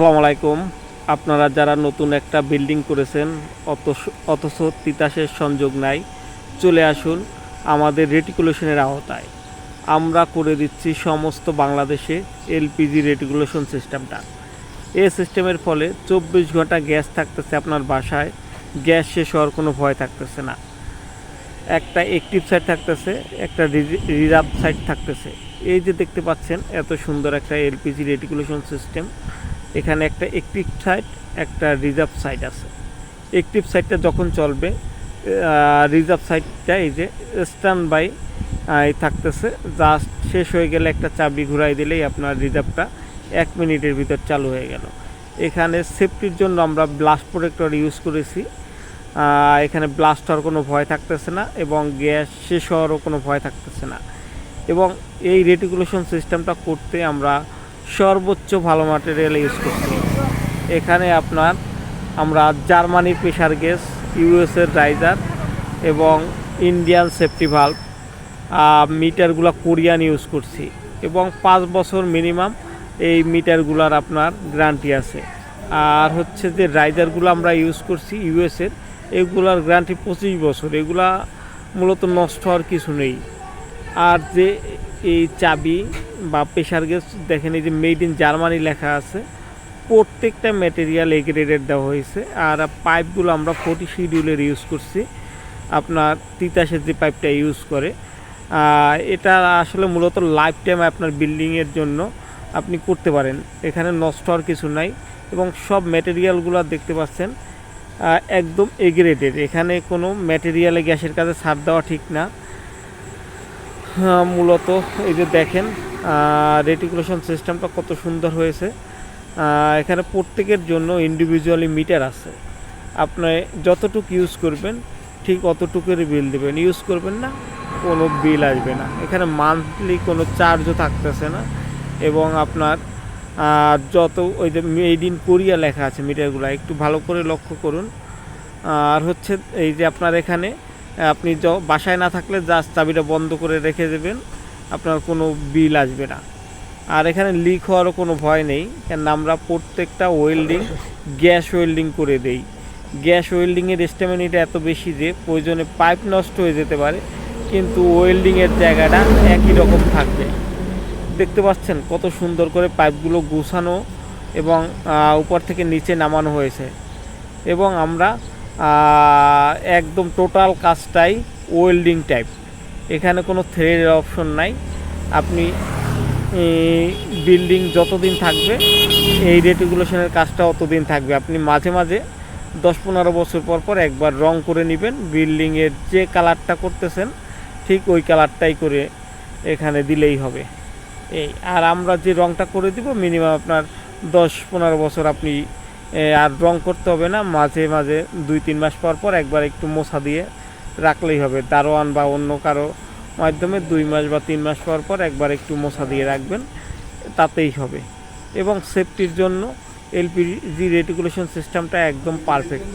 আসসালামু আলাইকুম আপনারা যারা নতুন একটা বিল্ডিং করেছেন অথচ অথচ তিতাসের সংযোগ নাই চলে আসুন আমাদের রেটিকুলেশনের আওতায় আমরা করে দিচ্ছি সমস্ত বাংলাদেশে এলপিজি রেটিকুলেশন সিস্টেমটা এই সিস্টেমের ফলে চব্বিশ ঘণ্টা গ্যাস থাকতেছে আপনার বাসায় গ্যাস শেষ হওয়ার কোনো ভয় থাকতেছে না একটা অ্যাক্টিভ সাইড থাকতেছে একটা রিজার্ভ সাইড থাকতেছে এই যে দেখতে পাচ্ছেন এত সুন্দর একটা এলপিজি রেটিকুলেশন সিস্টেম এখানে একটা অ্যাক্টিভ সাইট একটা রিজার্ভ সাইট আছে। অ্যাক্টিভ সাইটটা যখন চলবে রিজার্ভ সাইডটা এই যে স্ট্যান্ড বাই থাকতেছে। জাস্ট শেষ হয়ে গেলে একটা চাবি ঘুরাই দিলেই আপনার রিজার্ভটা এক মিনিটের ভিতর চালু হয়ে গেল। এখানে সেফটির জন্য আমরা ব্লাস্ট প্রোটেক্টর ইউজ করেছি। এখানে ব্লাস্ট হওয়ার কোনো ভয় থাকতেছে না এবং গ্যাস শেষ হওয়ারও কোনো ভয় থাকতেছে না। এবং এই রেটিকুলেশন সিস্টেমটা করতে আমরা সর্বোচ্চ ভালো ম্যাটেরিয়াল ইউজ করছি। এখানে আপনার আমরা জার্মানি প্রেশার গ্যাস ইউএসের রাইজার এবং ইন্ডিয়ান সেফটি ভাল্ব মিটারগুলো কোরিয়ান ইউজ করছি এবং পাঁচ বছর মিনিমাম এই মিটারগুলোর আপনার গ্যারান্টি আছে। আর হচ্ছে যে রাইজারগুলো আমরা ইউজ করছি ইউএসের এগুলার গ্যারান্টি পঁচিশ বছর। এগুলা মূলত নষ্ট হওয়ার কিছু নেই। আর যে এই চাবি বা প্রেশার গ্যাস, দেখেন এই যে মেড ইন জার্মানি লেখা আছে। প্রত্যেকটা ম্যাটেরিয়াল এ গ্রেডের দেওয়া হয়েছে। আর পাইপগুলো আমরা ফোর্টি শিডিউলের ইউজ করছি। আপনার তিতাসের যে পাইপটা ইউজ করে। এটা আসলে মূলত লাইফ টাইম আপনার বিল্ডিংয়ের জন্য আপনি করতে পারেন। এখানে নষ্ট হওয়ার কিছু নাই। এবং সব ম্যাটেরিয়ালগুলো দেখতে পাচ্ছেন একদম এগ্রেডেড এখানে কোনো ম্যাটেরিয়ালে গ্যাসের কাছে ছাড় দেওয়া ঠিক না। মূলত এই যে দেখেন রেটিকুলেশন সিস্টেমটা কত সুন্দর হয়েছে। এখানে প্রত্যেকের জন্য ইন্ডিভিজুয়ালি মিটার আছে। আপনি যতটুকু ইউজ করবেন, ঠিক অতটুকুরই বিল দেবেন। ইউজ করবেন না, কোনো বিল আসবে না। এখানে মান্থলি কোনো চার্জও থাকতেছে না। এবং আপনার যত ওই যে মেড ইন কোরিয়া লেখা আছে মিটারগুলো একটু ভালো করে লক্ষ্য করুন। আর হচ্ছে এই যে আপনার এখানে আপনি বাসায় না থাকলে জাস্ট চাবিটা বন্ধ করে রেখে দেবেন, আপনার কোনো বিল আসবে না। আর এখানে লিক হওয়ারও কোনো ভয় নেই কেন আমরা প্রত্যেকটা ওয়েল্ডিং গ্যাস ওয়েল্ডিং করে দেই। গ্যাস ওয়েল্ডিংয়ের স্টেমিনিটা এত বেশি যে প্রয়োজনে পাইপ নষ্ট হয়ে যেতে পারে, কিন্তু ওয়েল্ডিংয়ের জায়গাটা একই রকম থাকবে। দেখতে পাচ্ছেন কত সুন্দর করে পাইপগুলো গুছানো এবং উপর থেকে নিচে নামানো হয়েছে। এবং আমরা একদম টোটাল কাজটাই ওয়েল্ডিং টাইপ এখানে কোনো থ্রেডের অপশন নাই। আপনি বিল্ডিং যতদিন থাকবে, এই রেটিকুলেশনের কাজটা অতদিন থাকবে। আপনি মাঝে মাঝে দশ পনেরো বছর পর পর একবার রং করে নেবেন। বিল্ডিংয়ের যে কালারটা করতেছেন, ঠিক ওই কালারটাই করে এখানে দিলেই হবে। এই, আর আমরা যে রংটা করে দিব মিনিমাম আপনার দশ পনেরো বছর আপনি আর রং করতে হবে না, মাঝে মাঝে দুই তিন মাস পর পর একবার একটু মোছা দিয়ে রাখলেই হবে। দারোয়ান বা অন্য কারও মাধ্যমে দুই মাস বা তিন মাস পর পর একবার একটু মোছা দিয়ে রাখবেন, তাতেই হবে। এবং সেফটির জন্য এলপিজি রেটিকুলেশন সিস্টেমটা একদম পারফেক্ট